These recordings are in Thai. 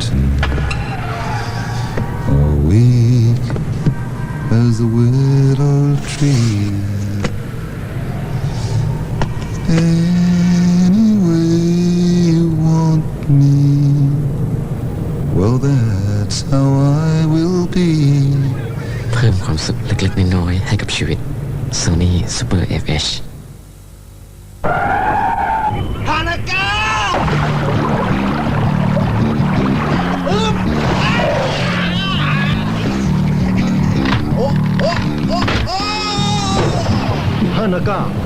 mountain or weak as a willow tree. Any way you want me, well, that's how I will be. เพิ่มความสุขเล็กๆน้อยๆให้กับชีวิต Sony Super FH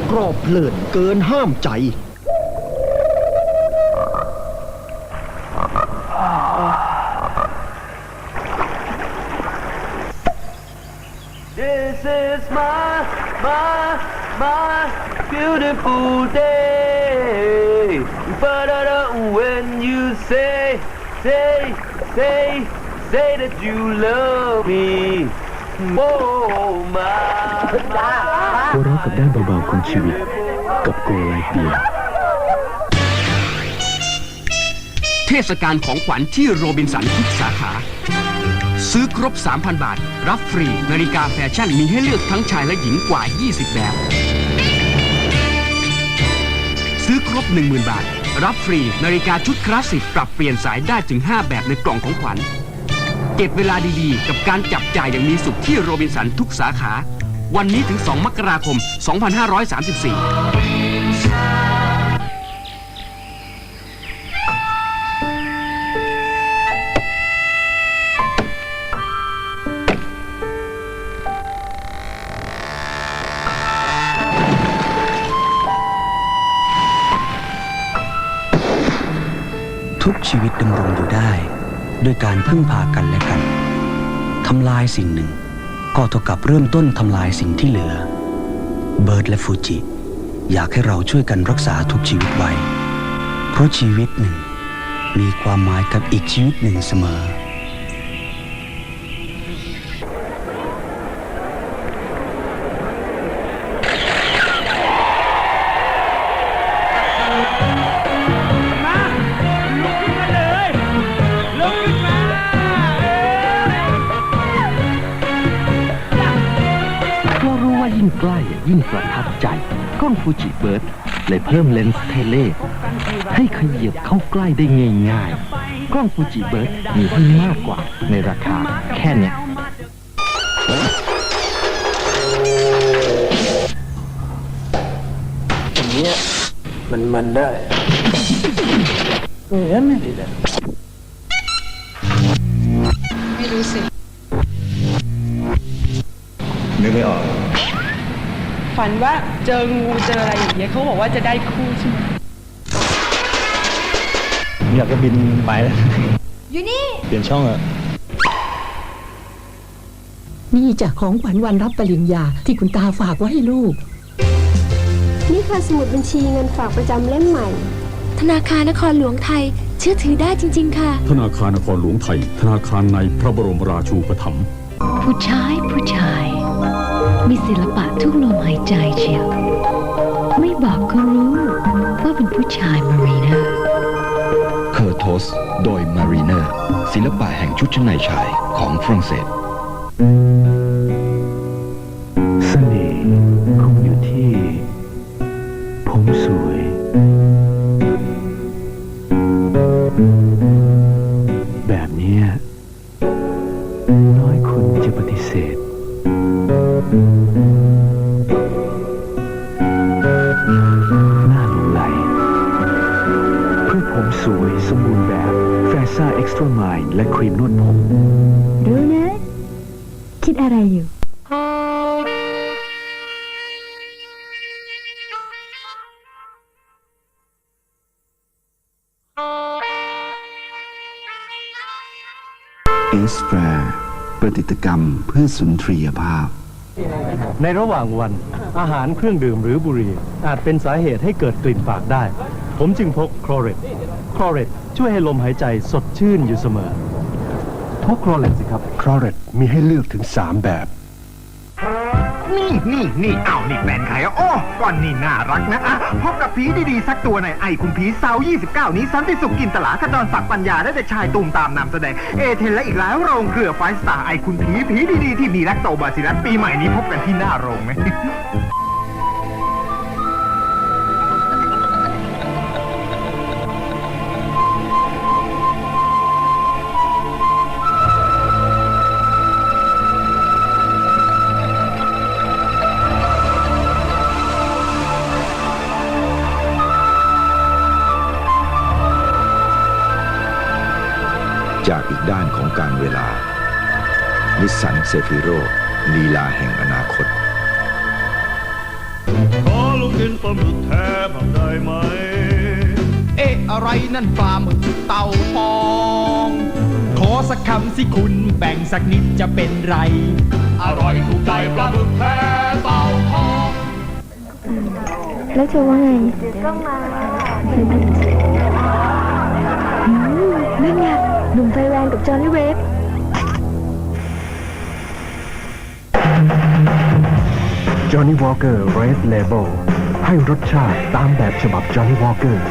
ก้ากรอบเพลิดเกินห้ามใจ This is my, my, my beautiful day. But when you say, say, say, say that you love me. Oh, my, หัวเราะกับด้านเบาๆ ของชีวิตกับโกไลเบีย เทศกาลของขวัญที่โรบินสันทุกสาขา ซื้อครบ 3,000 บาท รับฟรีนาฬิกาแฟชั่นมีให้เลือกทั้งชายและหญิงกว่า 20 แบบ ซื้อครบ 10,000 บาท รับฟรีนาฬิกาชุดคลาสสิกปรับเปลี่ยนสายได้ถึง 5 แบบในกล่องของขวัญเก็บเวลาดีๆ กับการจับจ่ายอย่างมีสุขที่โรบินสันทุกสาขา วันนี้ถึง 2 มกราคม 2534ทุกชีวิตดำรงอยู่ได้ ด้วยการพึ่งพากันและกัน ทำลายสิ่งหนึ่ง ก็เท่ากับเริ่มต้นทำลายสิ่งที่เหลือ เบิร์ดและฟูจิ อยากให้เราช่วยกันรักษาทุกชีวิตไว้ เพราะชีวิตหนึ่ง มีความหมายกับอีกชีวิตหนึ่งเสมอ ฟูจิเบิร์ดเลยเพิ่มเลนส์เทเล ให้ขยับเข้าใกล้ได้ง่ายๆ กล้องฟูจิเบิร์ดมีให้มากกว่าในราคาแค่เนี้ยมันมันได้เห็นไหมดีเลยไม่รู้สินึกไม่ออก ฝันว่าเจองูเจออะไรอย่างเงี้ยเขาบอกว่าจะได้คู่ใช่ไหมอยากจะบินไปแล้วอยู่นี่ เปลี่ยนช่องอะนี่จากของขวัญวันรับปริญญาที่คุณตาฝากไว้ให้ลูก นี่ค่ะสมุดบัญชีเงินฝากประจำเล่มใหม่ ธนาคารนครหลวงไทย เชื่อถือได้จริง ๆ ค่ะ ธนาคารนครหลวงไทย ธนาคารในพระบรมราชูปถัมภ์ผู้ชายผู้ชาย มีศิลปะทุกลมหายใจเชียว ไม่บอกก็รู้ว่าเป็นผู้ชายมารีนาเคอร์โทส โดยมารีเนอร์ศิลปะแห่งชุดชั้นในชายของฝรั่งเศสเสน่ห์คงอยู่ที่ ผมสวย แบบเนี้ยน้อยคนจะปฏิเสธ และครีมนวดผม รู้นะ คิดอะไรอยู่ เอสแฟร์ประดิษฐกรรมเพื่อสุนทรียภาพ ในระหว่างวัน อาหารเครื่องดื่มหรือบุหรี่อาจเป็นสาเหตุให้เกิดกลิ่นปากได้ ผมจึงพกคลอเรตคลอเรตช่วยให้ลมหายใจสดชื่นอยู่เสมอ พกคลอเรตสิครับครอเรตมีให้เลือกถึง 3 แบบคุนี่นี่นี่อ้าวนี่แฟนใครอะโอ้ก่อนนี่น่ารักนะอะพบกับผีดีๆ สักตัวหน่อยไอ้คุณผีเสา29 นี้สันติสุขกินตลาขจรศักดิ์ปัญญา และเด็กชายตูมตามนำแสดง เอเทนและอีกหลายโรงเครือไฟสตาร์ไอ้คุณผีผีดีๆ ที่มีแลคโตบาซิลัสปีใหม่นี้พบกันที่หน้าโรงไหม จากอีกด้านของการเวลา นิสสันเซฟิโรลีลาแห่งอนาคต ขอลูกกินปลาหมึกแท้บ้างได้ไหม เอ๊ะ อะไรนั่นปลาหมึกเต่าทอง ขอสักคำสิคุณแบ่งสักนิดจะเป็นไร อร่อยถูกใจปลาหมึกแท้เต่าทองแล้วเธอว่าไงก็มา นั่นไง หนุ่มไฟแรงกับจอห์นนี่เวฟจอห์นนี่วอลเกอร์เรดเลเบลให้รสชาติตามแบบฉบับจอห์นนี่วอลเกอร์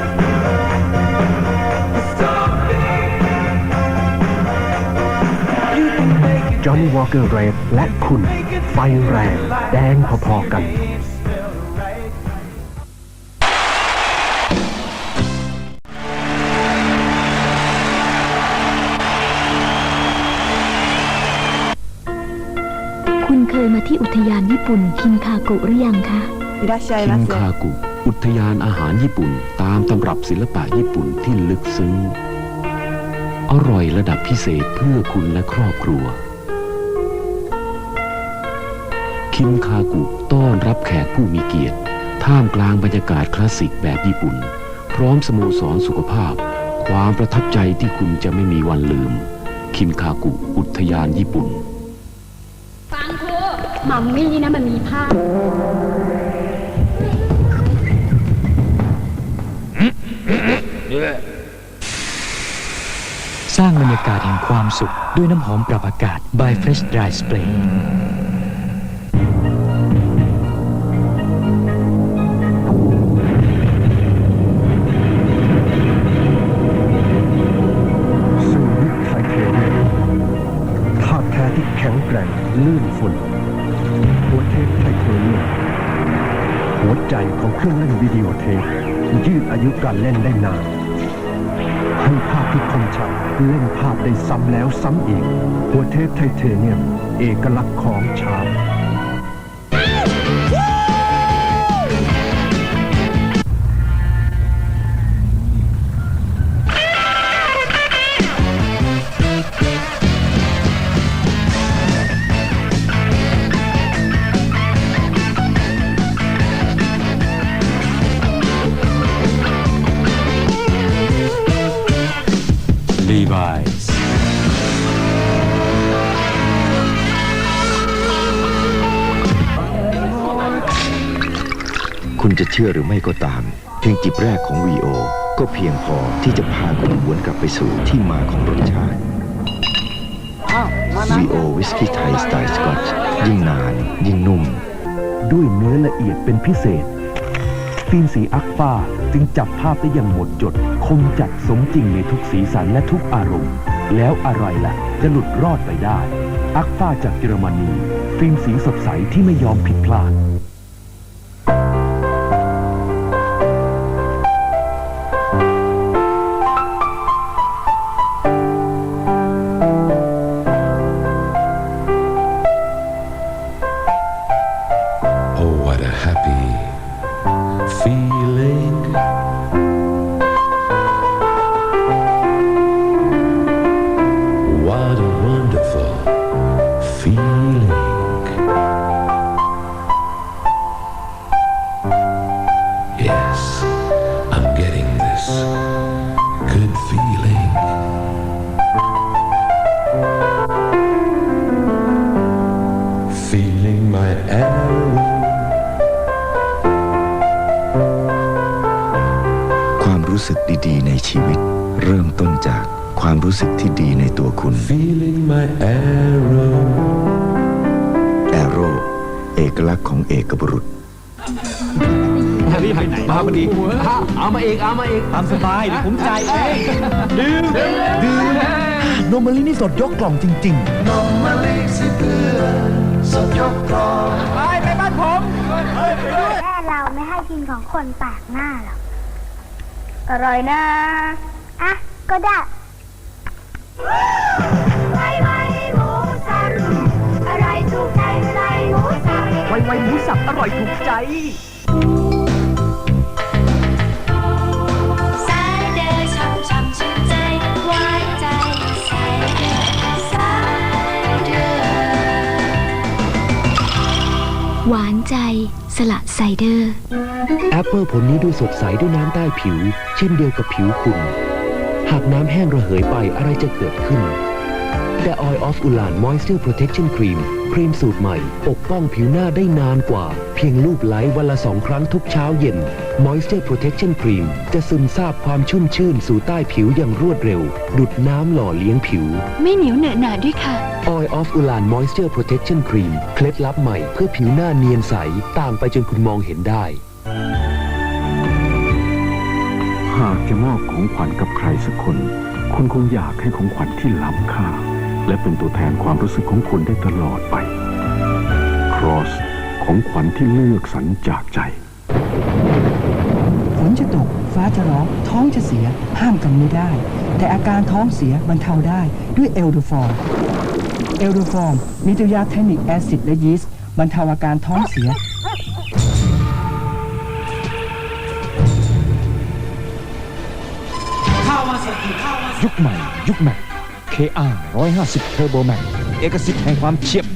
จอห์นนี่วอลเกอร์เรดและคุณไฟแรงแดงพอๆกัน ที่อุทยานญี่ปุ่นคินคาโกะหรือยังคะคินคากุ อุทยานอาหารญี่ปุ่น ตามตำรับศิลปะญี่ปุ่นที่ลึกซึ้ง อร่อยระดับพิเศษเพื่อคุณและครอบครัว คินคากุต้อนรับแขกผู้มีเกียรติ ท่ามกลางบรรยากาศคลาสสิกแบบญี่ปุ่น พร้อมสโมสรสุขภาพ ความประทับใจที่คุณจะไม่มีวันลืม คินคากุ อุทยานญี่ปุ่นฟังครู มัมมี่นะมันมีภาพสร้างบรรยากาศแห่งความสุข ด้วยน้ำหอมปรับอากาศ by Fresh Dry Spray สูนิไทเทเนียมธาตุแท้ที่แข็งแกร่งลื่นฝุ่น วใจของเครื่องเล่นวิดีโอเทปยืดอายุการเล่นได้นาน ให้ภาพที่คมชัดเล่นภาพได้ซ้ำแล้วซ้ำอีก หัวเทปไทเทเนียม เอกลักษณ์ของชาร์ เชื่อหรือไม่ก็ตาม เพียงจิบแรกของ VO ก็เพียงพอที่จะพาคุณหวนกลับไปสู่ที่มาของรสชาติ VO วิสกี้ไทยสไตล์สกอตยิ่งนาน ยิ่งนุ่ม ด้วยเนื้อละเอียดเป็นพิเศษฟิล์มสีอักฟ้าจึงจับภาพได้อย่างหมดจด คมจัดสมจริงในทุกสีสันและทุกอารมณ์ แล้วอะไรล่ะ จะหลุดรอดไปได้ อักฟ้าจากเยอรมนี ฟิล์มสีสดใสที่ไม่ยอมผิดพลาด my arrow. แอโร่เอกลักษณ์ของเอกบุรุษ รีบไปไหนมาพอดีเอามาเองเอามาเองตามสบายเดี๋ยวผมจ่ายเองดื่มดื่มนมมะลินี่สดยกกล่องจริง ๆ นมมะลิสิเกลือสดยกกล่อง ไปไปบ้านผมแม่เราไม่ให้กินของคนแปลกหน้าหรอก อร่อยนะ อะ ก็ได้ วไวหมูสับอร่อยถูกใจ สายเดินช่ำช่ำชื่นใจหวานใจสายเดินสายเดินหวานใจสละไซเดอร์ แอปเปิลผลนี้ดูสดใสด้วยน้ำใต้ผิว เช่นเดียวกับผิวคุณ หากน้ำแห้งระเหยไปอะไรจะเกิดขึ้น แต่ Oil of Ulan Moisture Protection Cream ครีมสูตรใหม่ ปกป้องผิวหน้าได้นานกว่า เพียงลูบไล้วันละสองครั้งทุกเช้าเย็น Moisture Protection Cream จะซึมซาบความชุ่มชื่นสู่ใต้ผิวอย่างรวดเร็ว ดุดน้ำหล่อเลี้ยงผิว ไม่เหนียวเหนอะหนาด้วยค่ะ Oil of Ulan Moisture Protection Cream เคล็ดลับใหม่เพื่อผิวหน้าเนียนใสต่างไปจนคุณมองเห็นได้ หากจะมอบของขวัญกับใครสักคน คุณคงอยากให้ของขวัญที่ล้ำค่า และเป็นตัวแทนความรู้สึกของคุณได้ตลอดไป Cross ของขวัญที่เลือกสรรจากใจ ฝนจะตก ฟ้าจะร้อง ท้องจะเสีย ห้ามกันไม่ได้ แต่อาการท้องเสียบรรเทาได้ด้วยเอลดูฟอร์ม เอลดูฟอร์ม มีตัวยาเทนิกแอซิดและยีสต์บรรเทาอาการท้องเสีย ยุคใหม่ ยุคแม็ก KR 150 Turbo Max เอกสิทธิ์แห่งความเฉียบ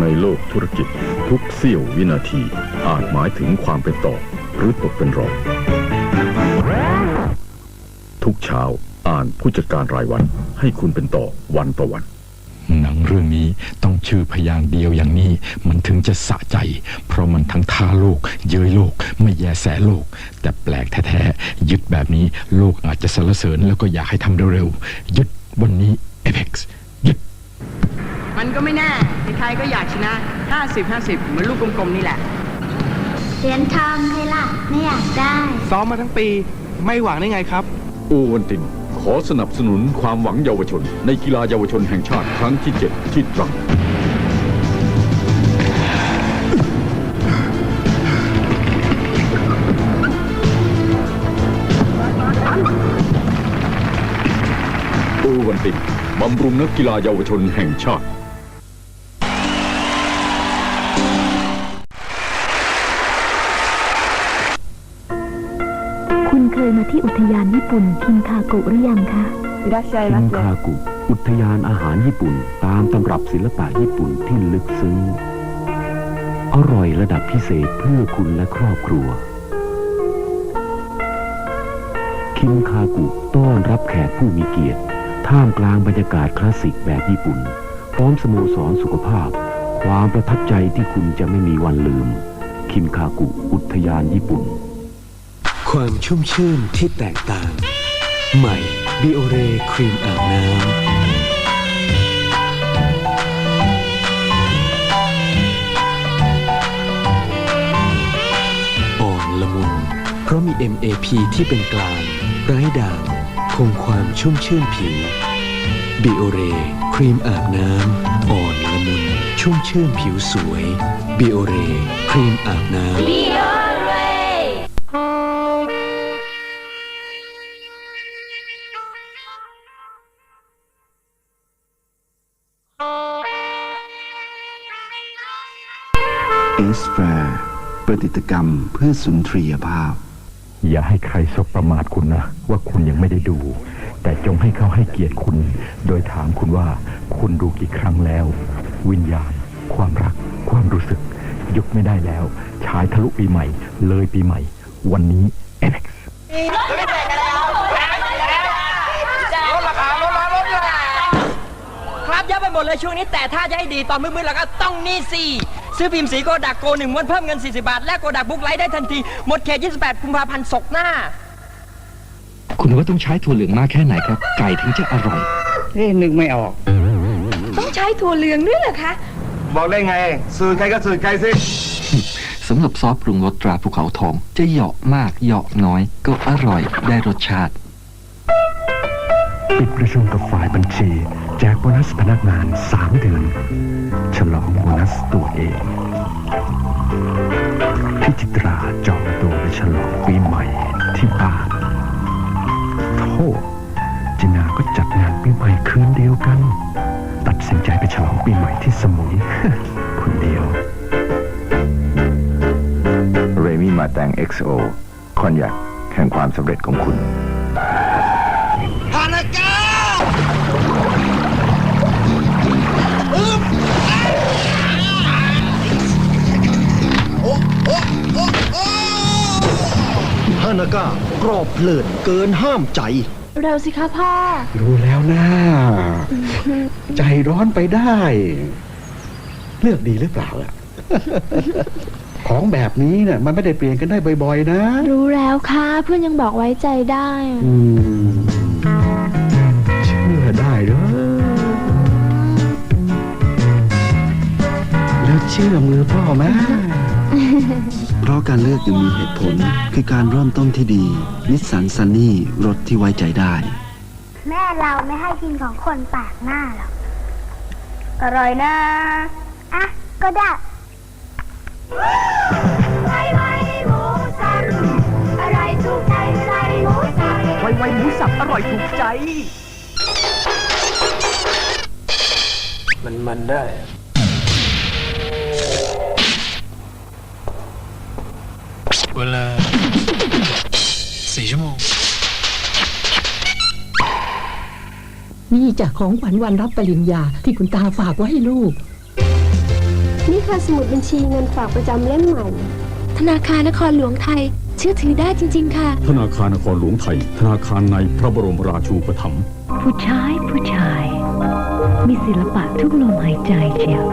ในโลกธุรกิจทุกเสี้ยววินาทีอาจหมายถึงความเป็นต่อ หรือตกเป็นรองทุกเช้าอ่านผู้จัดการรายวัน ให้คุณเป็นต่อวันต่อวัน หนังเรื่องนี้ต้องชื่อพยางค์เดียวอย่างนี้ มันถึงจะสะใจ เพราะมันทั้งท้าโลก เย้ยโลก ไม่แยแสโลก แต่แปลกแท้ๆ ยึดแบบนี้โลกอาจจะสรรเสริญแล้วก็อยากให้ทำเร็วๆ ยึดวันนี้ Apex ยึด มันก็ไม่แน่ ใครๆก็อยากชนะ 50 50 เหมือนลูกกลมๆนี่แหละ เหรียญทองใครล่ะไม่อยากได้ ซ้อมมาทั้งปีไม่หวังได้ไงครับโอวันติน ขอสนับสนุนความหวังเยาวชน ในกีฬาเยาวชนแห่งชาติครั้งที่ 7 ที่ตรังโอวันตินบำรุงนักกีฬาเยาวชนแห่งชาติ คุณเคยมาที่อุทยานญี่ปุ่นคินคาโกะหรือยังคะคิงคากุ อุทยานอาหารญี่ปุ่น ตามตำรับศิลปะญี่ปุ่นที่ลึกซึ้ง อร่อยระดับพิเศษเพื่อคุณและครอบครัว คิงคากุต้อนรับแขกผู้มีเกียรติ ท่ามกลางบรรยากาศคลาสสิกแบบญี่ปุ่น พร้อมสโมสรสุขภาพ ความประทับใจที่คุณจะไม่มีวันลืม คินคากุ อุทยานญี่ปุ่น ความชุ่มชื่นที่แตกต่าง ใหม่บิโอเรครีมอาบน้ำอ่อนละมุน เพราะมี MAP ที่เป็นกลาง ไร้ด่างคงความชุ่มชื่นผิวบิโอเรครีมอาบน้ำอ่อนละมุน ชุ่มชื่นผิวสวยบิโอเรครีมอาบน้ำ สแฟร์ประดิษฐกรรมเพื่อสุนทรียภาพ อย่าให้ใครสบประมาทคุณนะ ว่าคุณยังไม่ได้ดู แต่จงให้เขาให้เกียรติคุณ โดยถามคุณว่าคุณดูกี่ครั้งแล้ว วิญญาณ ความรัก ความรู้สึก ยุบไม่ได้แล้ว ฉายทะลุปีใหม่ เลยปีใหม่ วันนี้ลดราคาลดราคาลดราคาเยอะไปหมดเลยช่วงนี้แต่ถ้าจะให้ดีตอนมืดๆแล้วก็ต้องนี่สิ ซื้อพิมพ์สีโกดักโกหนึ่งม้วนเพิ่มเงิน 40 บาท และโกดักบุ๊กไลท์ได้ทันที หมดเขต 28กุมภาพันธ์ศกหน้า คุณว่าต้องใช้ถั่วเหลืองมากแค่ไหนครับ ไก่ถึงจะอร่อย เอ๊ะนึกไม่ออก ต้องใช้ถั่วเหลืองด้วยเหรอคะ บอกได้ไงสื่อใครก็สื่อใครสิ สำหรับซอสปรุงรสตราภูเขาทอง จะเหยาะมากเหยาะน้อย ก็อร่อยได้รสชาติ ปิดประชุมกับฝ่ายบัญชี แจกโบนัสพนักงาน 3 เดือน ฉลองโบนัสตัวเองพี่จิตราจองตัวไปฉลองปีใหม่ที่บ้านโทษจินาก็จัดงานปีใหม่คืนเดียวกัน ตัดสินใจไปฉลองปีใหม่ที่สมุยคนเดียว เรมี่มาแต่ง XO คอนยักแห่งความสำเร็จของคุณานาก้ากรอบเพลินเกินห้ามใจ เร็วสิคะพ่อ รู้แล้วนะใจร้อนไปได้ เลือกดีหรือเปล่าล่ะ ของแบบนี้เนี่ยมันไม่ได้เปลี่ยนกันได้บ่อยๆ นะ รู้แล้วค่ะ เพื่อนยังบอกไว้ใจได้ อืม เชื่อมือพ่อไหมเพราะการเลือกยังมีเหตุผล คือการเริ่มต้นที่ดี นิสสันซันนี่รถที่ไว้ใจได้ แม่เราไม่ให้กินของคนแปลกหน้าหรอก อร่อยนะ อะ ก็ได้อะไรถูกใจอะไรหมูสับไวไวหมูสับอร่อยถูกใจ มันมันได้ เวลาสี่ชั่วโมง นี่จากของขวัญวันรับปริญญาที่คุณตาฝากไว้ให้ลูก นี่ค่ะสมุดบัญชีเงินฝากประจำเล่มใหม่ ธนาคารนครหลวงไทย เชื่อถือได้จริง ๆ ค่ะ ธนาคารนครหลวงไทย ธนาคารในพระบรมราชูปถัมภ์ผู้ชายผู้ชาย มีศิลปะทุกลมหายใจเชียว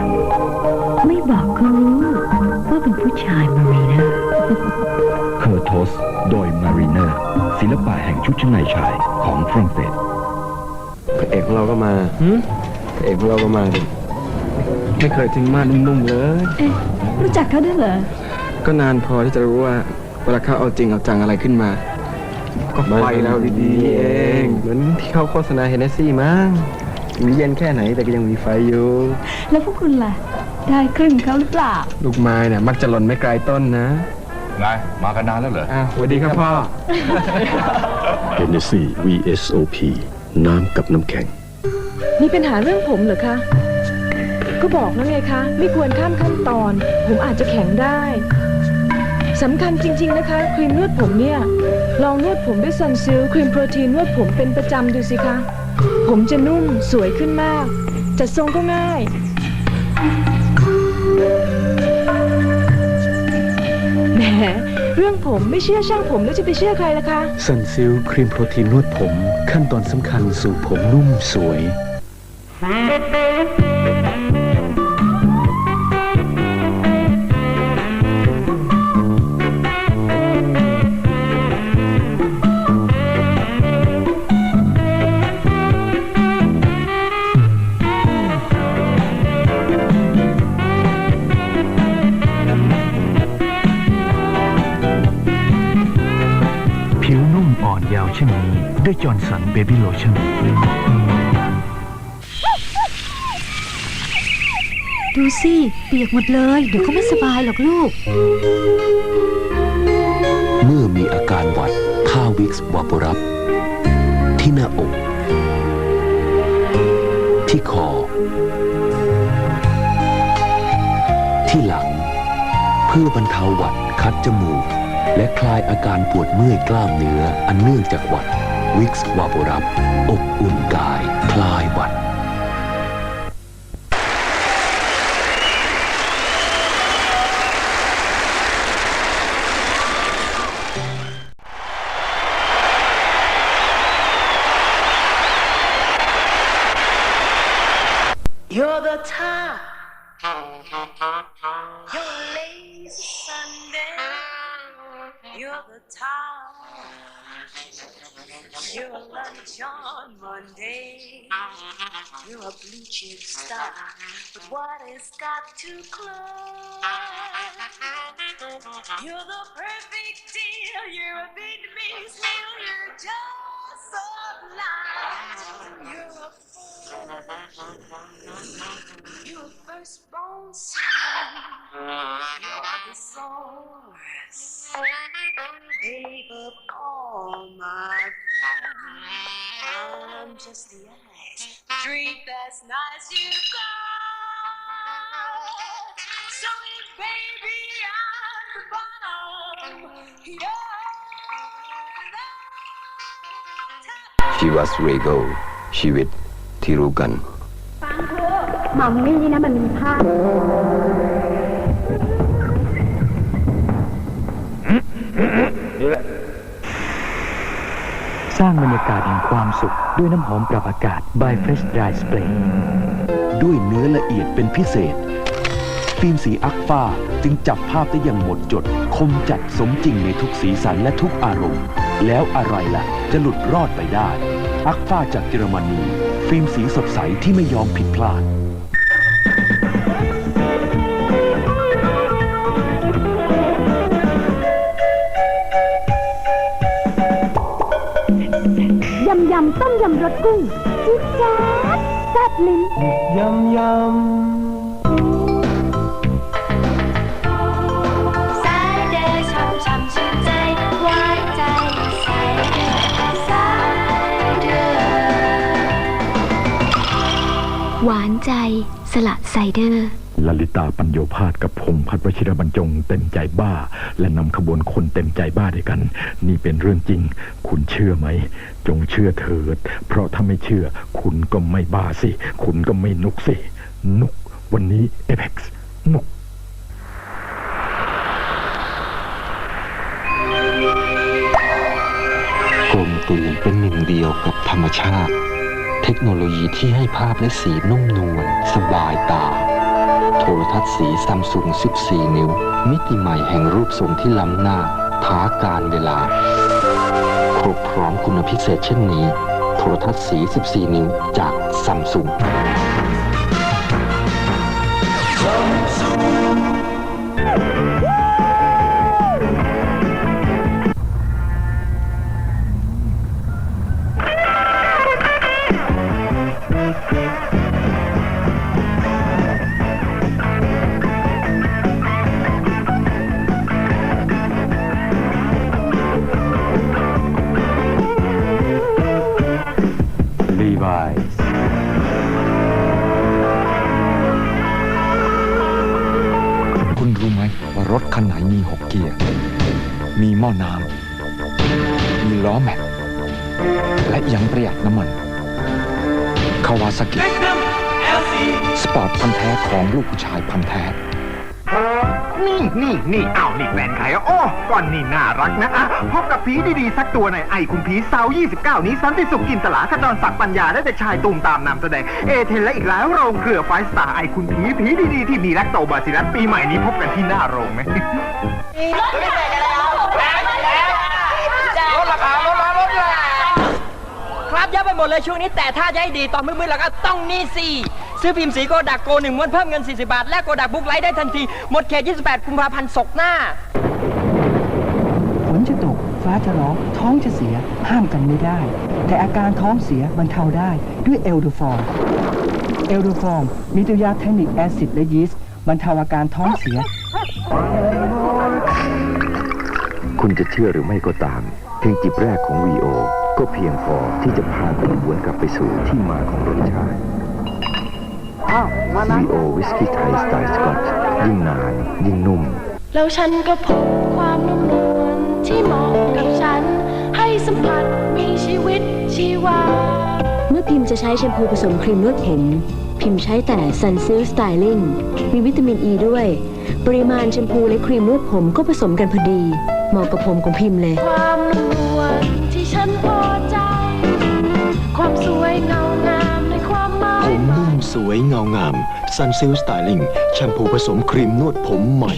ไม่บอกก็รู้ว่าเป็นผู้ชายมารีนะ เคอร์โทส โดยมารีเนอร์ ศิลปะแห่งชุดชั้นในชายของฝรั่งเศสพระเอกของเราก็มาพระเอกของเราก็มาดิไม่เคยทิ้งม่านนุ่มๆเลยรู้จักเขาด้วยเหรอ ก็นานพอที่จะรู้ว่าเวลาเขาเอาจริงเอาจังอะไรขึ้นมา ก็ไฟเราดีๆเอง เหมือนที่เขาโฆษณาเฮนเนสซี่มั้งมีเย็นแค่ไหนแต่ก็ยังมีไฟอยู่ แล้วพวกคุณล่ะ ได้ครึ่งเขาหรือเปล่า ลูกไม้เนี่ยมักจะหล่นไม่ไกลต้นนะ ไง มากันนานแล้วเหรออ้าวสวัสดีครับพ่อเ e นเนซี่ VSOP น้ำกับน้ำแข็ง มีปัญหาเรื่องผมเหรอคะ ก็บอกแล้วไงคะ ไม่ควรข้ามขั้นตอน ผมอาจจะแข็งได้สำคัญจริง ๆ นะคะ ครีมนวดผมเนี่ย ลองนวดผมด้วยซันซิลครีมโปรตีนนวดผมเป็นประจำดูสิคะ ผมจะนุ่มสวยขึ้นมาก จัดทรงก็ง่าย เรื่องผมไม่เชื่อช่างผมแล้วจะไปเชื่อใครล่ะคะซันซิลครีมโปรตีนนวดผม ขั้นตอนสำคัญสู่ผมนุ่มสวย ด้วยจอร์นสันเบบี้โลชั่น ดูสิ เปียกหมดเลย เดี๋ยวเขาไม่สบายหรอกลูก เมื่อมีอาการหวัดค่าวิกซ์วาโปรับ ที่หน้าอก ที่คอ ที่หลัง เพื่อบรรเทาหวัดคัดจมูก และคลายอาการปวดเมื่อยกล้ามเนื้ออันเนื่องจากหวัด วิกซ์วาโปรับอบอุ่นกาย คลายหวัด has got to close? You're the perfect deal. You're a Vietnamese meal. You're just sublime. You're a fool. you're a firstborn son. You're the source, babe of all my pride. I'm just the the drink that's nice you got. ชีวัสเรโกชีวิตที่รู้กันหม่อมมี่นะมันมีภาพสร้างบรรยากาศแห่งความสุข ด้วยน้ำหอมปรับอากาศ by Fresh Dry Spray ด้วยเนื้อละเอียดเป็นพิเศษ ฟิล์มสีอักฟ้าจึงจับภาพได้อย่างหมดจด คมจัดสมจริงในทุกสีสันและทุกอารมณ์ แล้วอะไรล่ะ จะหลุดรอดไปได้ อักฟ้าจากเยอรมนี ฟิล์มสีสดใสที่ไม่ยอมผิดพลาดยำยำต้มยำรสกุ้งจิ๊ดจ๊าดแซ่บลิ้นยำยส ใจสละไซเดอร์ ลลิตาปัญโยพาสกับพงษ์พัฒน์วชิรบรรจงเต็มใจบ้า และนำขบวนคนเต็มใจบ้าด้วยกัน นี่เป็นเรื่องจริง คุณเชื่อไหม จงเชื่อเถิด เพราะถ้าไม่เชื่อ คุณก็ไม่บ้าสิ คุณก็ไม่นุกสิ นุก วันนี้เอเพ็กซ์นุกกลมกลืนเป็นหนึ่งเดียวกับธรรมชาติเทคโนโลยีที่ให้ภาพและสีนุ่มนวลสบายตา โทรทัศน์สีซัมซุง 14 นิ้ว มิติใหม่แห่งรูปทรงที่ล้ำหน้าท้าการเวลา ครบพร้อมคุณพิเศษเช่นนี้ โทรทัศน์สี 14 นิ้วจากซัมซุง มีหม้อน้ำมีล้อแม็กและยังประหยัดน้ำมันคาวาซากิสปอร์ตพันธุ์แท้ของลูกผู้ชายพันธุ์แท้ นี่นี่นี่อ้าวนี่แฟนใครอะโอ้ก่อนนี่น่ารักนะอะพบกับผีดีๆ สักตัวหน่อยไอ้คุณผีเสาร์29 นี้สันติสุขกินตลาขจรศักดิ์ปัญญาและเด็กชายตุ่มตามนำแสดง เอเทนและอีกหลายโรงเครือไฟสตาร์ไอ้คุณผีผีดีๆ ที่มีแลคโตบาซิลัสปีใหม่นี้พบกันที่หน้าโรงไหม ลดราคาลดราคาลดราครับเยอะไปหมดเลยช่วงนี้แต่ถ้าจะให้ดีตอนมืดๆแล้วก็ต้องนี่สิซื้อพิมพ์สีโกดักโกหนึ่งม้วนเพิ่มเงิน 40 บาท และโกดักบุ๊กไลท์ได้ทันที หมดเขต 28กุมภาพันธ์ศกหน้าฝนจะตก ฟ้าจะร้อง ท้องจะเสีย ห้ามกันไม่ได้ แต่อาการท้องเสียบรรเทาได้ด้วยเอลดูฟอร์มเอลดูฟอร์มมีตัวยาเทนิกแอซิดและยีสต์บรรเทาอาการท้องเสีย คุณจะเชื่อหรือไม่ก็ตาม เพียงจิบแรกของ VO ก็เพียงพอที่จะพาคุณหวนกลับไปสู่ที่มาของรสชาติ VO วิสกี้ไทยสไตล์สกอตยิ่งนาน ยิ่งนุ่ม แล้วฉันก็พบความนุ่มนวลที่เหมาะกับฉัน ให้สัมผัสมีชีวิตชีวา เมื่อพิมพ์จะใช้แชมพูผสมครีมนวดผมพิมพ์ใช้แต่ Sunsilk Styling มีวิตามินอ e ีด้วย ปริมาณแชมพูและครีมนวดผมก็ผสมกันพอดี เหมาะกับผมของพิมพ์เลย ความนุ่มนวลที่ฉันพอใจ ความสวยเงางามในความหมายผมนุ่มสวยเงางาม Sunsilk Styling แชมพูผสมครีมนวดผมใหม่